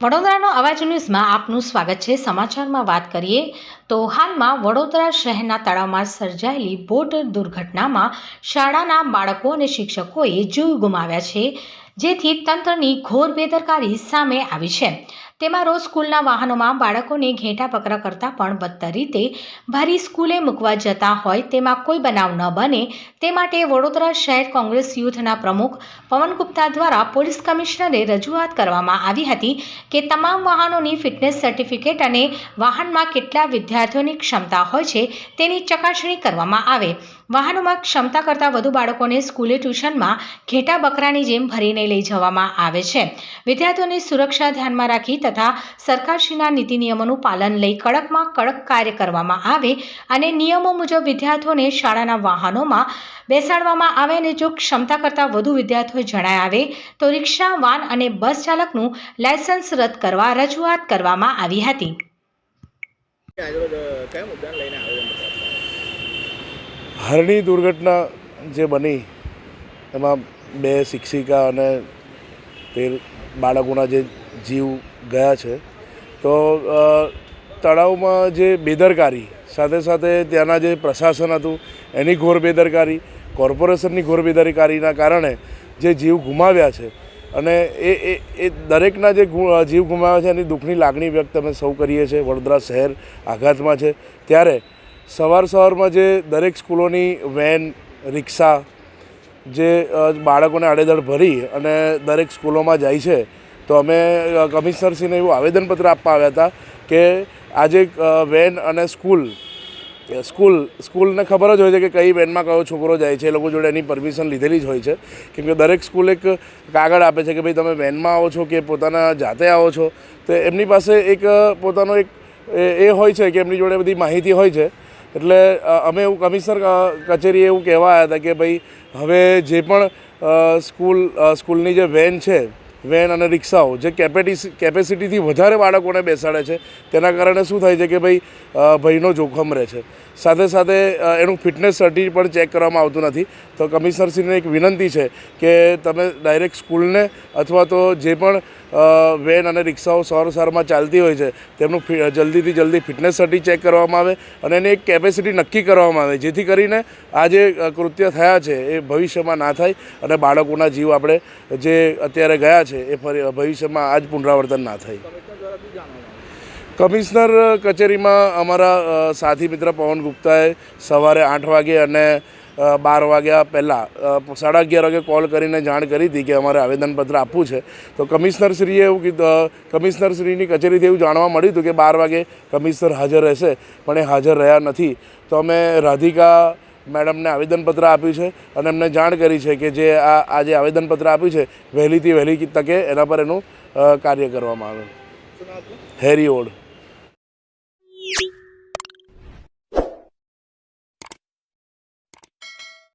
વડોદરાનો અવાજ ન્યૂઝમાં આપનું સ્વાગત છે. સમાચારમાં વાત કરીએ તો હાલમાં વડોદરા શહેરના તળાવમાં સર્જાયેલી બોટ દુર્ઘટનામાં શાળાના બાળકો અને શિક્ષકોએ જીવ ગુમાવ્યા છે, જેથી તંત્રની ઘોર બેદરકારી સામે આવી છે. તેમાં રોજ સ્કૂલના વાહનોમાં બાળકોને ઘેટા પકડા કરતાં પણ બદતર રીતે ભરી સ્કૂલે મૂકવા જતા હોય તેમાં કોઈ બનાવ ન બને. તે માટે વડોદરા શહેર કોંગ્રેસ યુથના પ્રમુખ પવન ગુપ્તા દ્વારા પોલીસ કમિશનરે રજૂઆત કરવામાં આવી હતી કે તમામ વાહનોની ફિટનેસ સર્ટિફિકેટ અને વાહનમાં કેટલા વિદ્યાર્થીઓની ક્ષમતા હોય છે તેની ચકાસણી કરવામાં આવે. વાહનોમાં ક્ષમતા કરતાં વધુ બાળકોને સ્કૂલે ટ્યુશનમાં ઘેટા બકરાની જેમ ભરીને લઈ જવામાં આવે છે. વિદ્યાર્થીઓની સુરક્ષા ધ્યાનમાં રાખી તથા સરકારશ્રીના નીતિ નિયમોનું પાલન લઈ કડકમાં કડક કાર્ય કરવામાં આવે અને નિયમો મુજબ વિદ્યાર્થીઓને શાળાના વાહનોમાં બેસાડવામાં આવે અને જો ક્ષમતા કરતાં વધુ વિદ્યાર્થીઓ જણાય આવે તો રિક્ષા, વાન અને બસ ચાલકનું લાયસન્સ રદ કરવા રજૂઆત કરવામાં આવી હતી. હરણી દુર્ઘટના જે બની, એમાં બે શિક્ષિકા અને તેર બાળકોના જે જીવ ગયા છે. તો તળાવમાં જે બેદરકારી, સાથે સાથે ત્યાંના જે પ્રશાસન હતું, એની ઘોર બેદરકારી, કોર્પોરેશનની ઘોર બેદરકારીના કારણે જે જીવ ગુમાવ્યા છે અને એ એ એ દરેકના જે જીવ ગુમાવ્યા છે એની દુઃખની લાગણી વ્યક્ત અમે સૌ કરીએ છીએ. વડોદરા શહેર આઘાતમાં છે. ત્યારે સવાર સવારમાં જે દરેક સ્કૂલોની વેન, રિક્ષા જે બાળકોને આડેધડ ભરી અને દરેક સ્કૂલોમાં જાય છે તો અમે કમિશનરશ્રીને એવું આવેદનપત્ર આપવા આવ્યા હતા કે આજે વેન અને સ્કૂલ સ્કૂલ, સ્કૂલને ખબર જ હોય છે કે કઈ વેનમાં કયો છોકરો જાય છે, એ લોકો જોડે એની પરમિશન લીધેલી જ હોય છે. કેમ કે દરેક સ્કૂલ એક કાગળ આપે છે કે ભાઈ તમે વેનમાં આવો છો કે પોતાના જાતે આવો છો. તો એમની પાસે એક પોતાનો એક, એ હોય છે કે એમની જોડે બધી માહિતી હોય છે. એટલે અમે એવું કમિશનર કચેરીએ એવું કહેવા આવ્યા હતા કે ભાઈ, હવે જે પણ સ્કૂલ સ્કૂલની જે વેન છે વેન અને રિક્ષાઓ, જે કેપેટી કેપેસિટીથી વધારે બાળકોને બેસાડે છે, તેના કારણે શું થાય છે કે ભાઈ ભયનો જોખમ રહે છે. સાથે સાથે એનું ફિટનેસ સર્ટી પણ ચેક કરવામાં આવતું નથી. તો કમિશનરશ્રીને એક વિનંતી છે કે તમે ડાયરેક્ટ સ્કૂલને અથવા તો જે પણ વેન અને રિક્ષાઓ સવાર સવારમાં ચાલતી હોય છે, તેમનું જલ્દીથી જલ્દી ફિટનેસ સર્ટિ ચેક કરવામાં આવે અને એની એક કેપેસિટી નક્કી કરવામાં આવે, જેથી કરીને આ જે કૃત્ય થયા છે, એ ભવિષ્યમાં ના થાય અને બાળકોના જીવ આપણે જે અત્યારે ગયા છે એ ફરી ભવિષ્યમાં આ જ પુનરાવર્તન ના થાય. કમિશનર કચેરીમાં અમારા સાથી મિત્ર પવન ગુપ્તાએ સવારે આઠ વાગે અને બાર વાગ્યા પહેલાં સાડા અગિયાર વાગે કોલ કરીને જાણ કરી હતી કે અમારે આવેદનપત્ર આપવું છે. તો કમિશનરશ્રીએ એવું કીધું કમિશનરશ્રીની કચેરીથી એવું જાણવા મળ્યું હતું કે બાર વાગે કમિશનર હાજર રહેશે, પણ એ હાજર રહ્યા નથી. તો અમે રાધિકા મેડમને આવેદનપત્ર આપ્યું છે અને એમને જાણ કરી છે કે જે આ આ જે આવેદનપત્ર આપ્યું છે વહેલીથી વહેલી તકે એના પર એનું કાર્ય કરવામાં આવે. હેરી ઓડ.